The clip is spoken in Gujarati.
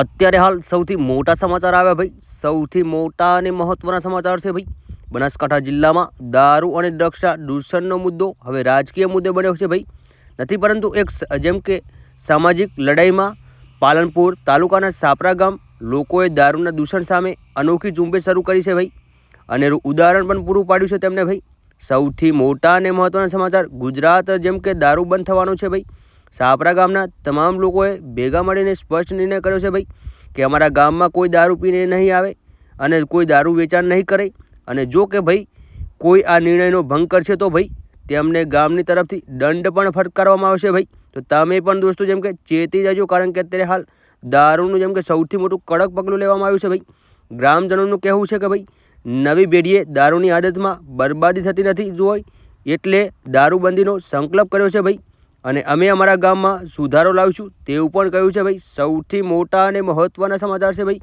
અત્યારે હાલ સૌથી મોટા સમાચાર આવ્યા ભાઈ. સૌથી મોટા અને મહત્વના સમાચાર છે ભાઈ. બનાસકાંઠા જિલ્લામાં દારૂ અને ડ્રગ્સના દૂષણનો મુદ્દો હવે રાજકીય મુદ્દે બન્યો છે ભાઈ. નથી, પરંતુ એક જેમ કે સામાજિક લડાઈમાં પાલનપુર તાલુકાના સાપરા ગામ લોકોએ દારૂના દૂષણ સામે અનોખી ઝુંબેશ શરૂ કરી છે ભાઈ. અને ઉદાહરણ પણ પૂરું પાડ્યું છે તેમને ભાઈ. સૌથી મોટા અને મહત્વના સમાચાર ગુજરાત જેમ કે દારૂ બંધ થવાનું છે ભાઈ. સાપરા ગામના તમામ લોકોએ ભેગા મળીને સ્પષ્ટ નિર્ણય કર્યો છે ભાઈ, કે અમારા ગામમાં કોઈ દારૂ પીને નહીં આવે અને કોઈ દારૂ વેચાણ નહીં કરે. અને જો કે ભાઈ, કોઈ આ નિર્ણયનો ભંગ કરશે તો ભાઈ, તેમને ગામની તરફથી દંડ પણ ફટકારવામાં આવશે ભાઈ. તો તમે પણ દોસ્તો જેમ કે ચેતી જજો, કારણ કે અત્યારે હાલ દારૂનું જેમ કે સૌથી મોટું કડક પગલું લેવામાં આવ્યું છે ભાઈ. ગ્રામજનોનું કહેવું છે કે ભાઈ, નવી પેઢીએ દારૂની આદતમાં બરબાદી થતી નથી જોઈ, એટલે દારૂબંધીનો સંકલ્પ કર્યો છે ભાઈ. અને અમે અમારા ગામમાં સુધારો લાવીશું તેવું પણ કહ્યું છે ભાઈ. સૌથી મોટા અને મહત્ત્વના સમાચાર છે ભાઈ.